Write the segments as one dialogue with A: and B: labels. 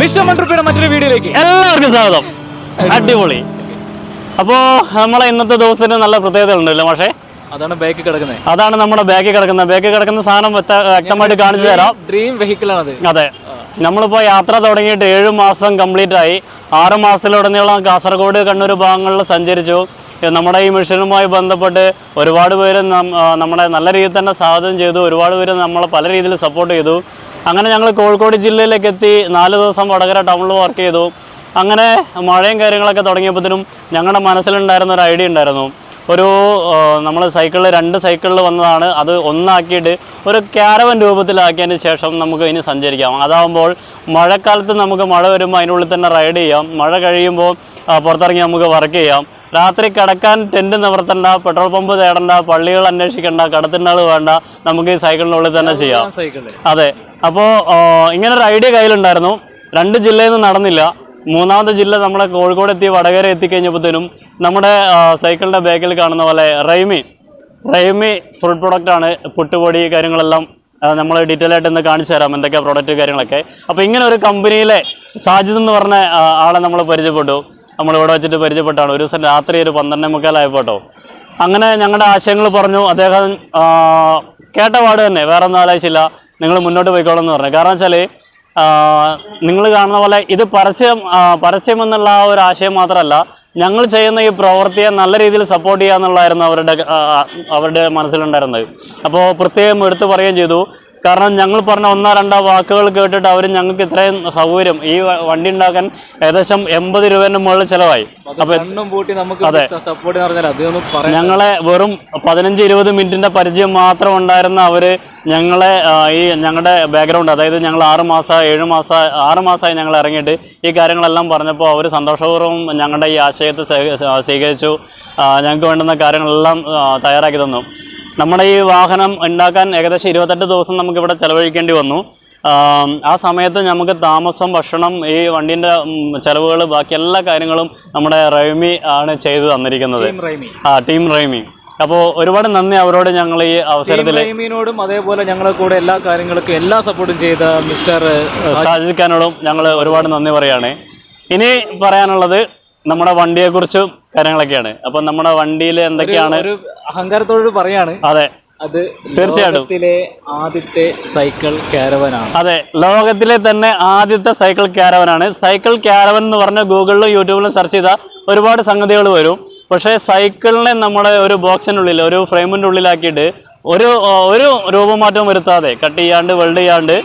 A: Mission മൺട്രിപ്പിയുടെ മറ്റൊരു വീഡിയോയിലേക്ക്.
B: എല്ലാവർക്കും സ്വാഗതം. അടിപൊളി. അപ്പോൾ നമ്മളെ ഇന്നത്തെ ദിവസത്തിന് നല്ല പ്രത്യേകത ഉണ്ടല്ലോ പക്ഷേ
A: അതാണ് ബാക്കിൽ കിടക്കുന്നത്
B: അതാണ് നമ്മുടെ ബാക്കിൽ കിടക്കുന്ന. ബാക്കിൽ കിടക്കുന്ന സാധനം വ്യക്ത- വ്യക്തമായിട്ട് കാണിച്ചു തരാം.
A: ഡ്രീം വെഹിക്കിൾ ആണ്
B: അതെ. നമ്മളിപ്പോ യാത്ര തുടങ്ങിയിട്ട് ഏഴ് മാസം കംപ്ലീറ്റ് ആയി. ആറ് മാസത്തിലുടനീളം കാസർഗോഡ് കണ്ണൂർ ഭാഗങ്ങളിൽ സഞ്ചരിച്ചു. നമ്മുടെ ഈ മിഷനുമായി ബന്ധപ്പെട്ട് ഒരുപാട് പേര് നമ്മുടെ നല്ല രീതിയിൽ തന്നെ സ്വാഗതം ചെയ്തു. ഒരുപാട് പേര് നമ്മളെ പല രീതിയിൽ സപ്പോർട്ട് ചെയ്തു. അങ്ങനെ ഞങ്ങൾ കോഴിക്കോട് ജില്ലയിലേക്ക് എത്തി നാല് ദിവസം വടകര ടൗണിൽ വർക്ക് ചെയ്തു. അങ്ങനെ മഴയും കാര്യങ്ങളൊക്കെ തുടങ്ങിയപ്പോഴത്തേനും ഞങ്ങളുടെ മനസ്സിലുണ്ടായിരുന്ന ഒരു ഐഡിയ ഉണ്ടായിരുന്നു. ഒരു നമ്മൾ സൈക്കിളിൽ രണ്ട് സൈക്കിളിൽ വന്നതാണ്. അത് ഒന്നാക്കിയിട്ട് ഒരു ക്യാരവൻ രൂപത്തിലാക്കിയതിന് ശേഷം നമുക്ക് ഇനി സഞ്ചരിക്കാം. അതാകുമ്പോൾ മഴക്കാലത്ത് നമുക്ക് മഴ വരുമ്പോൾ അതിനുള്ളിൽ തന്നെ റൈഡ് ചെയ്യാം. മഴ കഴിയുമ്പോൾ പുറത്തിറങ്ങി നമുക്ക് വർക്ക് ചെയ്യാം. രാത്രി കിടക്കാൻ ടെന്റ് നിവർത്തണ്ട പെട്രോൾ പമ്പ് തേടണ്ട പള്ളികൾ അന്വേഷിക്കേണ്ട കടത്തിന്റെ ആൾ വേണ്ട നമുക്ക് ഈ സൈക്കിളിനുള്ളിൽ തന്നെ ചെയ്യാം. അതെ. അപ്പോൾ ഇങ്ങനെ ഒരു ഐഡിയ കയ്യിലുണ്ടായിരുന്നു. രണ്ട് ജില്ലയിൽ നിന്ന് നടന്നില്ല. മൂന്നാമത്തെ ജില്ല നമ്മുടെ കോഴിക്കോട് എത്തി വടകര എത്തിക്കഴിഞ്ഞപ്പോഴത്തേനും നമ്മുടെ സൈക്കിളിന്റെ ബാക്കിൽ കാണുന്ന പോലെ റൈമി റൈമി ഫ്രൂട്ട് പ്രൊഡക്റ്റ് ആണ്. പുട്ടുപൊടി കാര്യങ്ങളെല്ലാം നമ്മൾ ഡീറ്റെയിൽ ആയിട്ട് ഇന്ന് കാണിച്ചു തരാം എന്തൊക്കെയാണ് പ്രോഡക്റ്റ് കാര്യങ്ങളൊക്കെ. അപ്പോൾ ഇങ്ങനെ ഒരു കമ്പനിയിലെ സാജിദ് എന്ന് പറഞ്ഞ ആളെ നമ്മൾ പരിചയപ്പെട്ടു. നമ്മൾ ഇവിടെ വെച്ചിട്ട് പരിചയപ്പെട്ടാണ്. ഒരു ദിവസം രാത്രി ഒരു പന്ത്രണ്ടേ മുക്കാലായപ്പോട്ടോ അങ്ങനെ ഞങ്ങളുടെ ആശയങ്ങൾ പറഞ്ഞു. അദ്ദേഹം കേട്ട പാട് തന്നെ. വേറെ ഒന്നും ആലോചിച്ചില്ല. നിങ്ങൾ മുന്നോട്ട് പോയിക്കോളാം എന്ന് പറഞ്ഞു. കാരണം വെച്ചാൽ നിങ്ങൾ കാണുന്ന പോലെ ഇത് പരസ്യം പരസ്യം എന്നുള്ള ആ ഒരു ആശയം മാത്രമല്ല ഞങ്ങൾ ചെയ്യുന്ന ഈ പ്രവൃത്തിയെ നല്ല രീതിയിൽ സപ്പോർട്ട് ചെയ്യുക എന്നുള്ളതായിരുന്നു അവരുടെ അവരുടെ മനസ്സിലുണ്ടായിരുന്നത്. അപ്പോൾ പ്രത്യേകം എടുത്തു പറയുകയും ചെയ്തു. കാരണം ഞങ്ങൾ പറഞ്ഞ ഒന്നോ രണ്ടോ വാക്കുകൾ കേട്ടിട്ട് അവർ ഞങ്ങൾക്ക് ഇത്രയും സൗകര്യം. ഈ വണ്ടി ഉണ്ടാക്കാൻ ഏകദേശം എൺപത് രൂപേന്റെ മുകളിൽ ചിലവായി.
A: അപ്പൊ നമുക്ക് സപ്പോർട്ട്
B: ഞങ്ങളെ വെറും പതിനഞ്ച് ഇരുപത് മിനിറ്റിന്റെ പരിചയം മാത്രം ഉണ്ടായിരുന്ന അവർ ഞങ്ങളെ ഈ ഞങ്ങളുടെ ബാക്ക്ഗ്രൗണ്ട് അതായത് ഞങ്ങൾ ആറ് മാസം ഏഴ് മാസം ആറ് മാസമായി ഞങ്ങൾ ഇറങ്ങിയിട്ട് ഈ കാര്യങ്ങളെല്ലാം പറഞ്ഞപ്പോൾ അവർ സന്തോഷപൂർവം ഞങ്ങളുടെ ഈ ആശയത്തെ സ്വീ- സ്വീകരിച്ചു. ഞങ്ങൾക്ക് വേണ്ടുന്ന കാര്യങ്ങളെല്ലാം തയ്യാറാക്കി തന്നു. നമ്മുടെ ഈ വാഹനം ഉണ്ടാക്കാൻ ഏകദേശം ഇരുപത്തെട്ട് ദിവസം നമുക്ക് ഇവിടെ ചെലവഴിക്കേണ്ടി വന്നു. ആ സമയത്ത് നമുക്ക് താമസം ഭക്ഷണം ഈ വണ്ടീന്റെ ചിലവുകൾ ബാക്കി എല്ലാ കാര്യങ്ങളും നമ്മുടെ റൈമി ആണ് ചെയ്തു തന്നിരിക്കുന്നത്. ആ ടീം റൈമി അപ്പോൾ ഒരുപാട് നന്ദി അവരോട് ഞങ്ങൾ ഈ അവസരത്തിൽ
A: റൈമിനോടും അതേപോലെ ഞങ്ങളെ കൂടെ എല്ലാ കാര്യങ്ങൾക്കും എല്ലാ സപ്പോർട്ടും ചെയ്ത മിസ്റ്റർ
B: സാജിദ് ഖാനോടും ഞങ്ങൾ ഒരുപാട് നന്ദി പറയാണ്. ഇനി പറയാനുള്ളത് നമ്മുടെ വണ്ടിയെ കുറിച്ചും കാര്യങ്ങളൊക്കെയാണ്. അപ്പൊ നമ്മുടെ വണ്ടിയിൽ എന്തൊക്കെയാണ്?
A: ഒരു അഹങ്കാരത്തോട് പറയാണ്.
B: അതെ.
A: അത്
B: തീർച്ചയായിട്ടും.
A: ആദ്യത്തെ സൈക്കിൾ കാരവനാണ്.
B: അതെ. ലോകത്തിലെ തന്നെ ആദ്യത്തെ സൈക്കിൾ കാരവനാണ്. സൈക്കിൾ കാരവൻ എന്ന് പറഞ്ഞ ഗൂഗിളിലും യൂട്യൂബിലും സെർച്ച് ചെയ്താൽ ഒരുപാട് സംഗതികൾ വരും. പക്ഷേ സൈക്കിളിനെ നമ്മുടെ ഒരു ബോക്സിനുള്ളിൽ ഒരു ഫ്രെയിമിന്റെ ഉള്ളിലാക്കിയിട്ട് ഒരു ഒരു രൂപമാറ്റവും വരുത്താതെ കട്ട് ചെയ്യാണ്ട് വെൽഡ് ചെയ്യാണ്ട്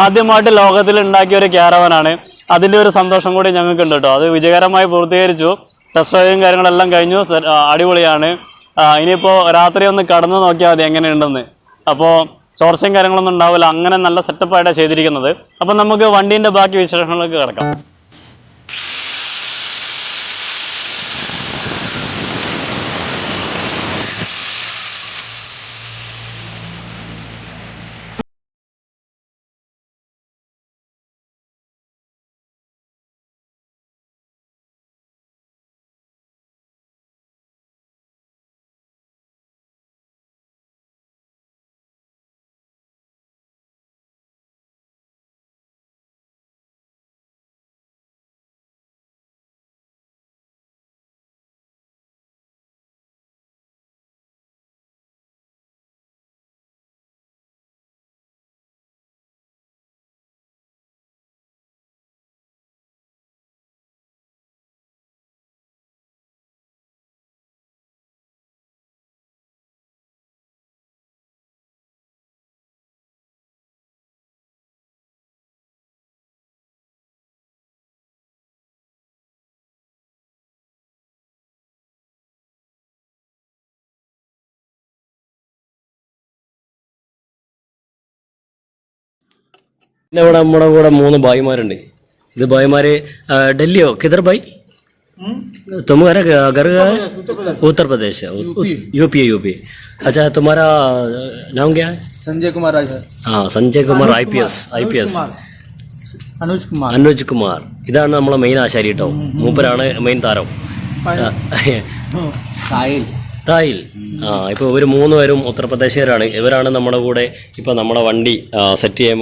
B: ആദ്യമായിട്ട് ലോകത്തിൽ ഉണ്ടാക്കിയ ഒരു ക്യാരവനാണ് അതിന്റെ ഒരു സന്തോഷം കൂടി ഞങ്ങൾക്ക് ഉണ്ട് കേട്ടോ അത് വിജയകരമായി പൂർത്തീകരിച്ചു. ടെസ്റ്റ് ഡ്രൈവും കാര്യങ്ങളെല്ലാം കഴിഞ്ഞു. അടിപൊളിയാണ്. ഇനിയിപ്പോൾ രാത്രി ഒന്ന് കടന്നു നോക്കിയാൽ മതി എങ്ങനെയുണ്ടെന്ന്. അപ്പോൾ ചോർച്ചയും കാര്യങ്ങളൊന്നും ഉണ്ടാവില്ല. അങ്ങനെ നല്ല സെറ്റപ്പായിട്ടാണ് ചെയ്തിരിക്കുന്നത്. അപ്പം നമുക്ക് വണ്ടീന്റെ ബാക്കി വിശേഷങ്ങളിലേക്ക് കിടക്കാം.
C: പിന്നെ ഇവിടെ നമ്മുടെ കൂടെ മൂന്ന് ഭായിമാരുണ്ട്. ഇത് ഭായിമാര് ഡൽഹിയോ? കിതർ ഭായ്? तुम्हारा घर उत्तर प्रदेश है यूपी है यूपी अच्छा तुम्हारा नाम क्या है
A: संजय कुमार
C: हाँ I P S I P S.
A: Anuj Kumar.
C: Anuj Kumar. ഇതാണ് നമ്മളെ മെയിൻ ആശാരി കേട്ടോ മൂപ്പരാണ് മെയിൻ താരം. തായിൽ ആ ഇപ്പൊ ഇവർ മൂന്ന് പേരും ഉത്തർപ്രദേശുകാരാണ് ഇവരാണ് നമ്മുടെ കൂടെ ഇപ്പൊ നമ്മുടെ വണ്ടി സെറ്റ് ചെയ്യാൻ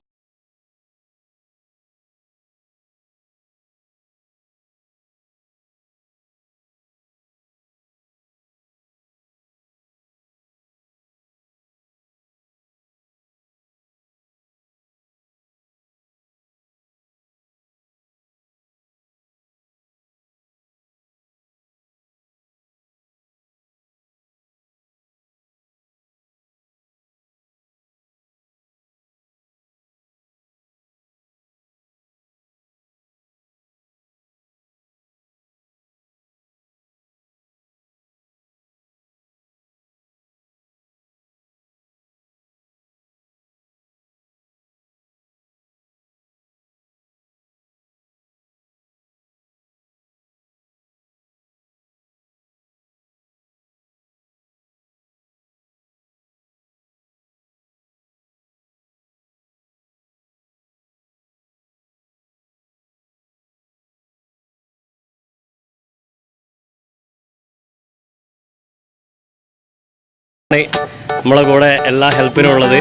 C: നമ്മളെ കൂടെ എല്ലാ ഹെൽപ്പിനും ഉള്ളത്.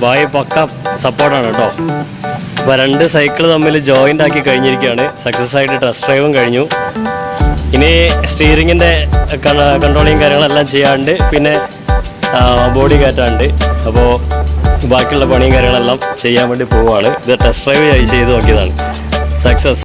C: ബായ് പക്ക സപ്പോർട്ടാണ് കേട്ടോ. അപ്പോൾ രണ്ട് സൈക്കിൾ തമ്മിൽ ജോയിന്റ് ആക്കി കഴിഞ്ഞിരിക്കുകയാണ്. സക്സസ് ആയിട്ട് ടെസ്റ്റ് ഡ്രൈവും കഴിഞ്ഞു. ഇനി സ്റ്റീറിങ്ങിന്റെ കൺട്രോളിങ് കാര്യങ്ങളെല്ലാം ചെയ്യാണ്ട് പിന്നെ ബോഡി കയറ്റാണ്ട്. അപ്പോൾ ബാക്കിയുള്ള പണിയും കാര്യങ്ങളെല്ലാം ചെയ്യാൻ വേണ്ടി പോവുകയാണ് ഇത് ടെസ്റ്റ് ഡ്രൈവ് ചെയ്ത് നോക്കിയതാണ്. സക്സസ്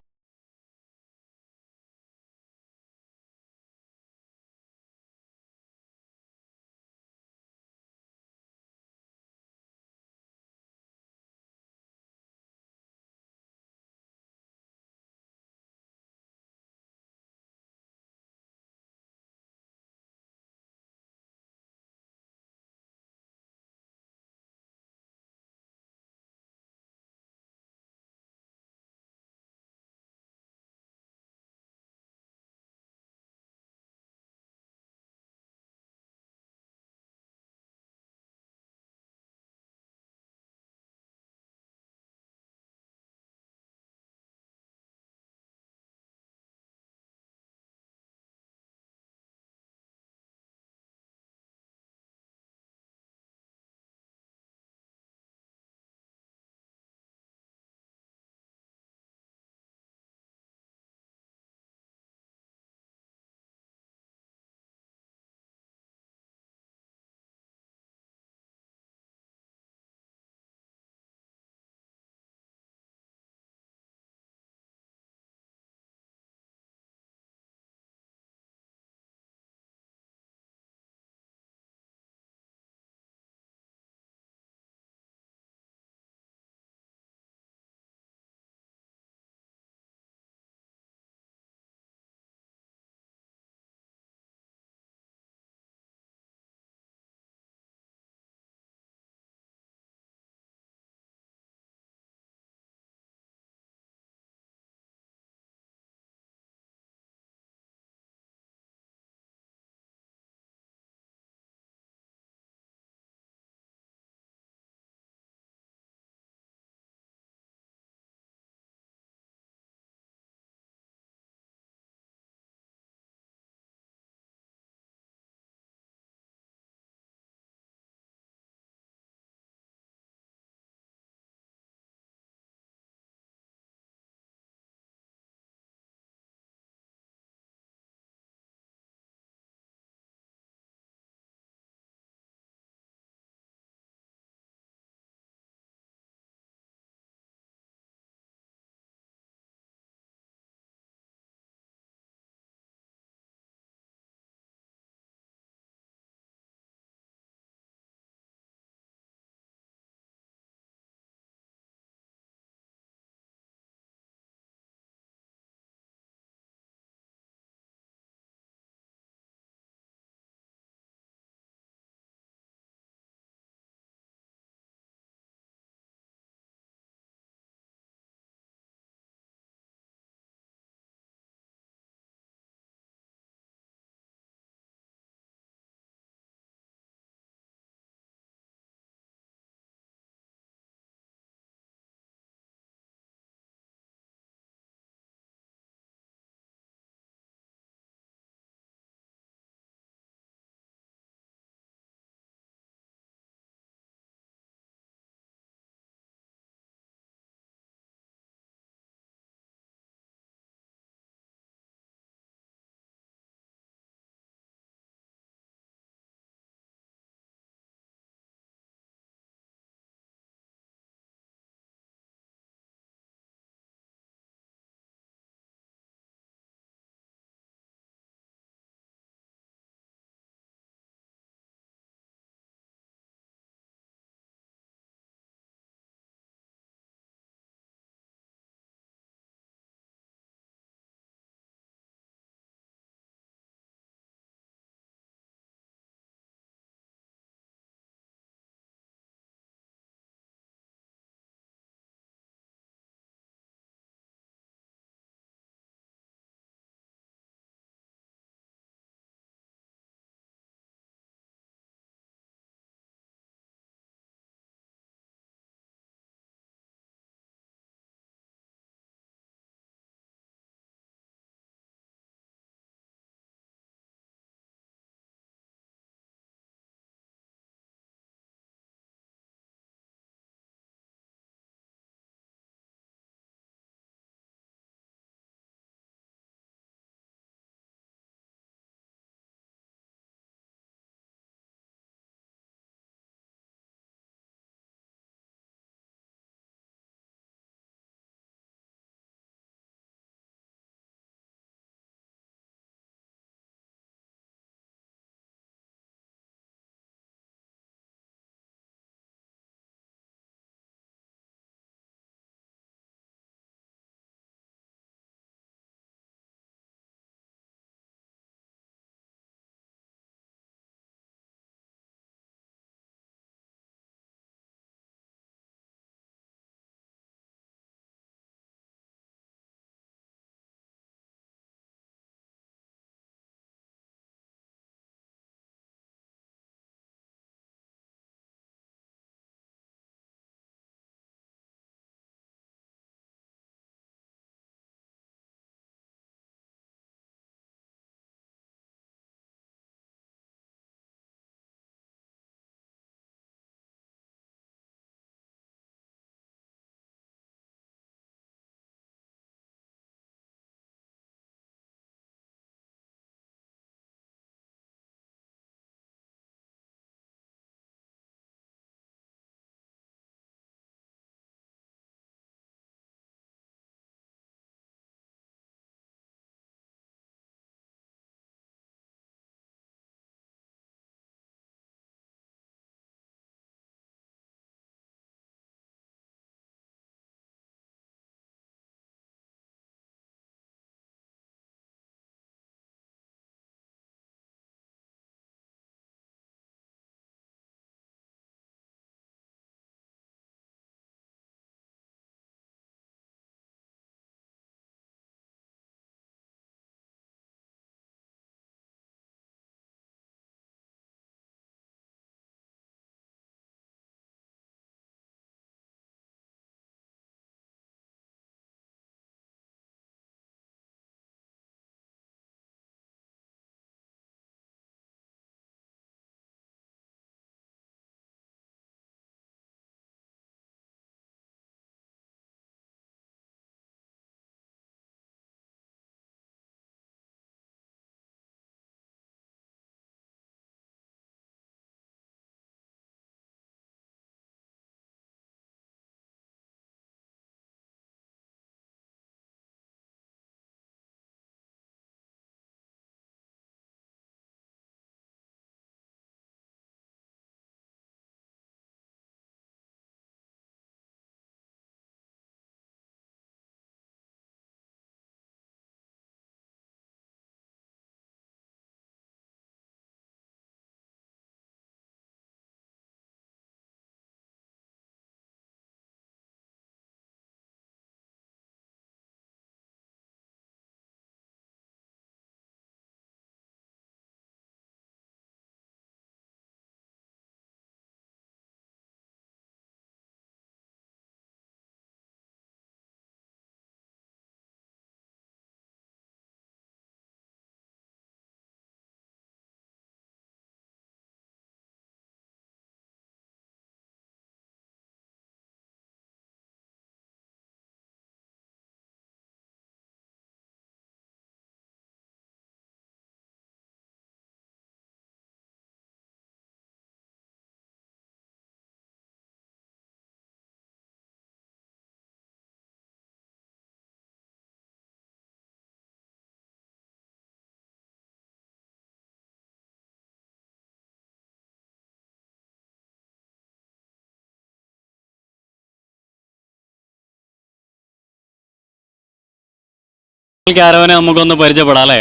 B: ക്യാരവനെ നമുക്കൊന്ന് പരിചയപ്പെടാം അല്ലേ?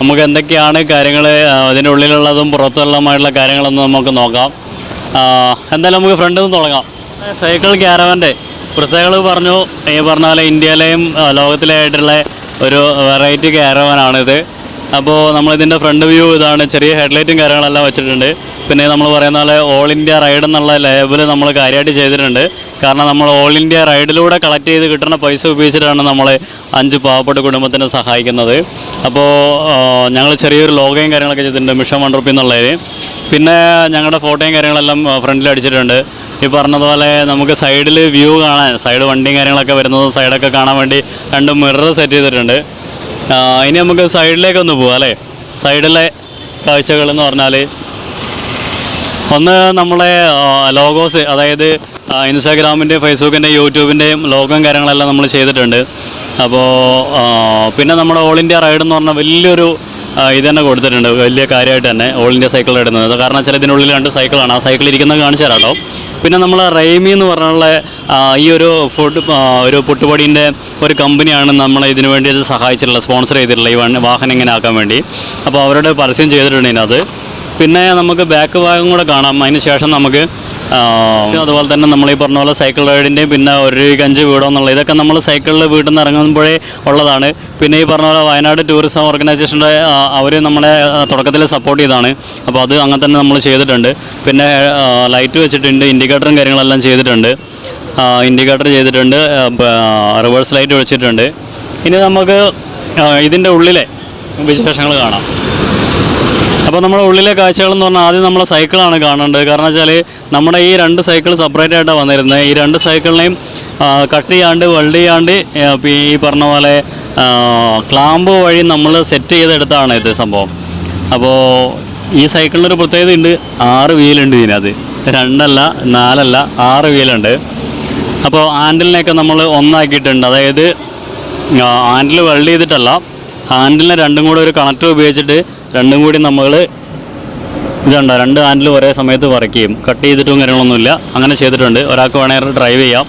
B: നമുക്ക് എന്തൊക്കെയാണ് കാര്യങ്ങൾ അതിന്റെ ഉള്ളിലുള്ളതും പുറത്തുള്ളതുമായിട്ടുള്ള കാര്യങ്ങളൊന്ന് നമുക്ക് നോക്കാം. എന്തായാലും നമുക്ക് ഫ്രണ്ടിൽ നിന്ന് തുടങ്ങാം. സൈക്കിൾ ക്യാരവന്റെ പ്രത്യേകത പറഞ്ഞു ഈ പറഞ്ഞ പോലെ ഇന്ത്യയിലെയും ലോകത്തിലായിട്ടുള്ള ഒരു വെറൈറ്റി ക്യാരവനാണിത്. അപ്പോൾ നമ്മളിതിന്റെ ഫ്രണ്ട് വ്യൂ ഇതാണ് ചെറിയ ഹെഡ്ലൈറ്റും കാര്യങ്ങളെല്ലാം വെച്ചിട്ടുണ്ട്. പിന്നെ നമ്മൾ പറയുന്ന പോലെ ഓൾ ഇന്ത്യ റൈഡ് എന്നുള്ള ലേബിൾ നമ്മൾ കാര്യമായിട്ട് ചെയ്തിട്ടുണ്ട്. കാരണം നമ്മൾ ഓൾ ഇന്ത്യ റൈഡിലൂടെ കളക്ട് ചെയ്ത് കിട്ടുന്ന പൈസ ഉപയോഗിച്ചിട്ടാണ് നമ്മൾ അഞ്ച് പാവപ്പെട്ട കുടുംബത്തിനെ സഹായിക്കുന്നത്. അപ്പോൾ ഞങ്ങൾ ചെറിയൊരു ലോഗയും കാര്യങ്ങളൊക്കെ ചെയ്തിട്ടുണ്ട് മിഷൻ വൺ റുപ്പി എന്നുള്ളതിൽ പിന്നെ ഞങ്ങളുടെ ഫോട്ടോയും കാര്യങ്ങളെല്ലാം ഫ്രണ്ടിൽ അടിച്ചിട്ടുണ്ട്. ഈ പറഞ്ഞതുപോലെ നമുക്ക് സൈഡിൽ വ്യൂ കാണാൻ സൈഡ് വണ്ടിയും കാര്യങ്ങളൊക്കെ വരുന്നത് സൈഡൊക്കെ കാണാൻ വേണ്ടി രണ്ട് മിറർ സെറ്റ് ചെയ്തിട്ടുണ്ട്. ഇനി നമുക്ക് സൈഡിലേക്കൊന്ന് പോവാം അല്ലേ? സൈഡിലെ കാഴ്ചകൾ എന്ന് പറഞ്ഞാൽ ഒന്ന് നമ്മളെ ലോഗോസ് അതായത് ഇൻസ്റ്റാഗ്രാമിന്റെയും ഫേസ്ബുക്കിന്റെയും യൂട്യൂബിന്റെയും ലോഗം കാര്യങ്ങളെല്ലാം നമ്മൾ ചെയ്തിട്ടുണ്ട്. അപ്പോൾ പിന്നെ നമ്മുടെ ഓൾ ഇന്ത്യ റൈഡ് എന്ന് പറഞ്ഞാൽ വലിയൊരു ഇത് തന്നെ കൊടുത്തിട്ടുണ്ട്. വലിയ കാര്യമായിട്ട് തന്നെ ഓൾ ഇന്ത്യ സൈക്കിൾ ഇടുന്നത് കാരണം വെച്ചാൽ ഇതിനുള്ളിൽ രണ്ട് സൈക്കിളാണ് ആ സൈക്കിൾ ഇരിക്കുന്നത് കാണിച്ചു തരാം കേട്ടോ. പിന്നെ നമ്മൾ റൈമി എന്ന് പറഞ്ഞുള്ള ഈ ഒരു ഫുഡ് ഒരു പുട്ടുപൊടിന്റെ ഒരു കമ്പനിയാണ് നമ്മൾ ഇതിനു വേണ്ടി സഹായിച്ചിട്ടുള്ളത്. സ്പോൺസർ ചെയ്തിട്ടുള്ളത് ഈ വാഹനം ഇങ്ങനെ ആക്കാൻ വേണ്ടി. അപ്പോൾ അവരുടെ പരസ്യം ചെയ്തിട്ടുണ്ട് ഇതിനകത്ത്. പിന്നെ നമുക്ക് ബാക്ക് ഭാഗം കൂടെ കാണാം. അതിന് ശേഷം നമുക്ക് അതുപോലെ തന്നെ നമ്മൾ ഈ പറഞ്ഞ പോലെ സൈക്കിൾ റൈഡിന്റെയും പിന്നെ ഒരു രൂപയ്ക്ക് അഞ്ച് വീടോ എന്നുള്ള ഇതൊക്കെ നമ്മൾ സൈക്കിളിൽ വീട്ടിൽ നിന്ന് ഇറങ്ങുമ്പോഴേ ഉള്ളതാണ്. പിന്നെ ഈ പറഞ്ഞ പോലെ വയനാട് ടൂറിസം ഓർഗനൈസേഷന്റെ അവർ നമ്മളെ തുടക്കത്തിൽ സപ്പോർട്ട് ചെയ്താണ്. അപ്പോൾ അത് അങ്ങനെ തന്നെ നമ്മൾ ചെയ്തിട്ടുണ്ട്. പിന്നെ ലൈറ്റ് വെച്ചിട്ടുണ്ട് ഇൻഡിക്കേറ്ററും കാര്യങ്ങളെല്ലാം ചെയ്തിട്ടുണ്ട്. ഇൻഡിക്കേറ്റർ ചെയ്തിട്ടുണ്ട് റിവേഴ്സ് ലൈറ്റ് വെച്ചിട്ടുണ്ട് ഇനി നമുക്ക് ഇതിന്റെ ഉള്ളിലെ വിശേഷങ്ങൾ കാണാം. അപ്പോൾ നമ്മുടെ ഉള്ളിലെ കാഴ്ചകളെന്ന് പറഞ്ഞാൽ ആദ്യം നമ്മളെ സൈക്കിളാണ് കാണേണ്ടത്. കാരണം വെച്ചാൽ നമ്മുടെ ഈ രണ്ട് സൈക്കിൾ സെപ്പറേറ്റ് ആയിട്ടാണ് വന്നിരുന്നത് ഈ രണ്ട് സൈക്കിളിനെയും കട്ട് ചെയ്യാണ്ട് വെൽഡ് ചെയ്യാണ്ട് ഈ പറഞ്ഞ പോലെ ക്ലാമ്പ് വഴി നമ്മൾ സെറ്റ് ചെയ്തെടുത്താണ് ഇത് സംഭവം. അപ്പോൾ ഈ സൈക്കിളിനൊരു പ്രത്യേകത ഉണ്ട്. ആറ് വീലുണ്ട് ഇതിനകത്ത്. രണ്ടല്ല നാലല്ല ആറ് വീലുണ്ട് അപ്പോൾ ഹാൻഡിലിനെയൊക്കെ നമ്മൾ ഒന്നാക്കിയിട്ടുണ്ട്. അതായത് ഹാൻഡിൽ വെൽഡ് ചെയ്തിട്ടല്ല ഹാൻഡിലിനെ രണ്ടും കൂടെ ഒരു കണക്ടർ ഉപയോഗിച്ചിട്ട് രണ്ടും കൂടി നമ്മൾ ഇതുണ്ട? രണ്ട് ഹാൻഡിൽ ഒരേ സമയത്ത് ചെയ്യും. കട്ട് ചെയ്തിട്ടും കാര്യങ്ങളൊന്നുമില്ല. അങ്ങനെ ചെയ്തിട്ടുണ്ട്. ഒരാൾക്ക് വേണമെങ്കിൽ ഡ്രൈവ് ചെയ്യാം.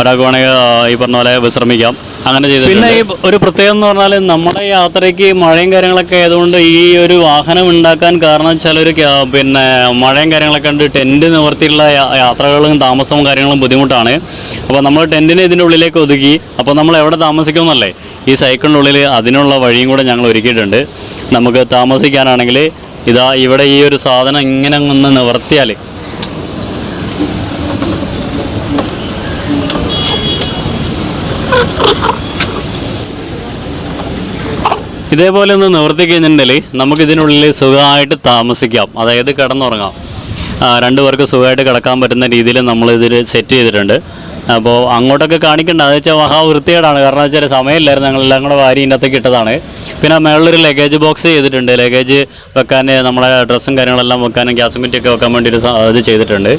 B: ഒരാൾക്ക് വേണമെങ്കിൽ ഈ പറഞ്ഞ പോലെ വിശ്രമിക്കാം. അങ്ങനെ ചെയ്ത് പിന്നെ ഈ ഒരു പ്രത്യേകം എന്ന് പറഞ്ഞാൽ നമ്മുടെ യാത്രയ്ക്ക് മഴയും കാര്യങ്ങളൊക്കെ ആയതുകൊണ്ട് ഈ ഒരു വാഹനം ഉണ്ടാക്കാൻ കാരണം വെച്ചാൽ ഒരു പിന്നെ മഴയും കാര്യങ്ങളൊക്കെ ഉണ്ട്. ടെന്റ് നിവർത്തിയുള്ള യാത്രകളും താമസവും കാര്യങ്ങളും ബുദ്ധിമുട്ടാണ്. അപ്പോൾ നമ്മൾ ടെന്റിനെ ഇതിന്റെ ഉള്ളിലേക്ക് ഒതുക്കി. അപ്പോൾ നമ്മൾ എവിടെ താമസിക്കുമെന്നല്ലേ? ഈ സൈക്കിളിന്റെ ഉള്ളിൽ അതിനുള്ള വഴിയും കൂടെ ഞങ്ങൾ ഒരുക്കിയിട്ടുണ്ട്. നമുക്ക് താമസിക്കാനാണെങ്കിൽ ഇതാ ഇവിടെ ഈ ഒരു സാധനം ഇങ്ങനെ ഒന്ന് നിവർത്തിയാൽ ഇതേപോലെ ഒന്ന് നിവർത്തി കഴിഞ്ഞിട്ടുണ്ടെങ്കിൽ നമുക്ക് ഇതിനുള്ളിൽ സുഖമായിട്ട് താമസിക്കാം. അതായത് കിടന്നുറങ്ങാം. രണ്ടു പേർക്ക് സുഖമായിട്ട് കിടക്കാൻ പറ്റുന്ന രീതിയിൽ നമ്മൾ സെറ്റ് ചെയ്തിട്ടുണ്ട്. അപ്പോൾ അങ്ങോട്ടൊക്കെ കാണിക്കണ്ട. അത് വെച്ചാൽ മഹാ വൃത്തികേടാണ്. കാരണം വെച്ചാൽ സമയമില്ലായിരുന്നു. ഞങ്ങളെല്ലാം കൂടെ വാരി ഇതിന്റെ അകത്തേക്ക് ഇട്ടതാണ്. പിന്നെ മേളിലൊരു ലഗേജ് ബോക്സ് ചെയ്തിട്ടുണ്ട്. ലഗേജ് വെക്കാൻ നമ്മുടെ ഡ്രസ്സും കാര്യങ്ങളെല്ലാം വെക്കാനും ഒക്കെ വെക്കാൻ വേണ്ടി ഒരു ഇത് ചെയ്തിട്ടുണ്ട്.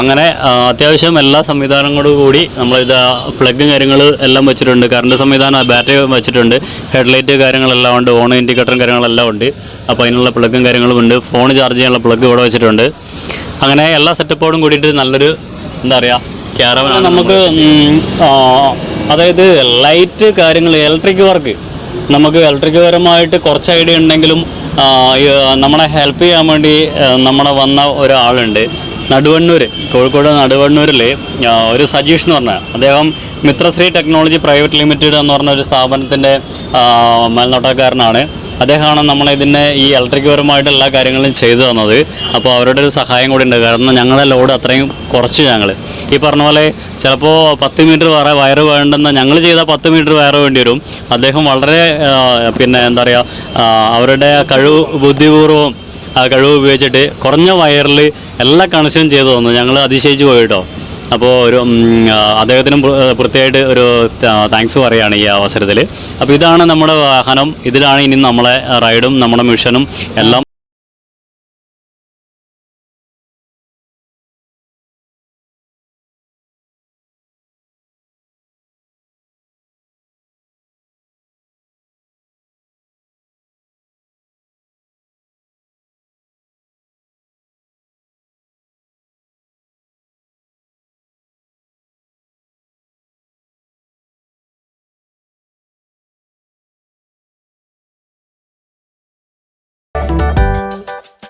B: അങ്ങനെ അത്യാവശ്യം എല്ലാ സംവിധാനങ്ങളോടും കൂടി നമ്മളിത് പ്ലഗും കാര്യങ്ങൾ എല്ലാം വെച്ചിട്ടുണ്ട്. കറണ്ട് സംവിധാനം ബാറ്ററി വെച്ചിട്ടുണ്ട്. ഹെഡ്ലൈറ്റ് കാര്യങ്ങളെല്ലാം ഉണ്ട്. ഓൺ ഇൻഡിക്കേറ്ററും കാര്യങ്ങളെല്ലാം ഉണ്ട്. അപ്പോൾ അതിനുള്ള പ്ലഗും കാര്യങ്ങളും ഉണ്ട്. ഫോൺ ചാർജ് ചെയ്യാനുള്ള പ്ലഗ് ഇവിടെ വെച്ചിട്ടുണ്ട്. അങ്ങനെ എല്ലാ സെറ്റപ്പോടും കൂടിയിട്ട് നല്ലൊരു എന്താ പറയുക ക്യാരവൻ നമുക്ക് അതായത് ലൈറ്റ് കാര്യങ്ങൾ ഇലക്ട്രിക് വർക്ക് നമുക്ക് ഇലക്ട്രിക് പരമായിട്ട് കുറച്ച് ഐഡിയ ഉണ്ടെങ്കിലും നമ്മളെ ഹെൽപ്പ് ചെയ്യാൻ വേണ്ടി നമ്മളെ നമ്മുടെ വന്ന ഒരാളുണ്ട്. നടുവണ്ണൂർ കോഴിക്കോട് നടുവണ്ണൂരിൽ ഒരു സജീഷ് എന്ന് പറഞ്ഞ അദ്ദേഹം മിത്രശ്രീ ടെക്നോളജി പ്രൈവറ്റ് ലിമിറ്റഡ് എന്ന് പറഞ്ഞ ഒരു സ്ഥാപനത്തിന്റെ മേൽനോട്ടക്കാരനാണ്. അദ്ദേഹമാണ് നമ്മളെ ഇതിനെ ഈ ഇലക്ട്രിക് പരമായിട്ട് എല്ലാ കാര്യങ്ങളും ചെയ്തു തന്നത്. അപ്പോൾ അവരുടെ ഒരു സഹായം കൂടി ഉണ്ട്. കാരണം ഞങ്ങളുടെ ലോഡ് അത്രയും കുറച്ച് ഞങ്ങൾ ഈ പറഞ്ഞ പോലെ ചിലപ്പോൾ പത്ത് മീറ്റർ വേറെ വയറ് വേണ്ടെന്ന് ഞങ്ങൾ ചെയ്ത പത്ത് മീറ്റർ വയറ് വേണ്ടി വരും. അദ്ദേഹം വളരെ പിന്നെ എന്താ പറയുക അവരുടെ കഴിവ് ബുദ്ധിപൂർവം ആ കഴിവ് ഉപയോഗിച്ചിട്ട് കുറഞ്ഞ വയറിൽ എല്ലാ കണക്ഷനും ചെയ്തു തന്നു. ഞങ്ങൾ അതിശയിച്ച് പോയിട്ടോ അപ്പോൾ ഒരു അദ്ദേഹത്തിനും പ്ര- പ്രത്യേകമായിട്ട് ഒരു താങ്ക്സ് പറയുകയാണ് ഈ അവസരത്തിൽ അപ്പോൾ ഇതാണ് നമ്മുടെ വാഹനം. ഇതിലാണ് ഇനി നമ്മളെ റൈഡും നമ്മുടെ മിഷനും എല്ലാം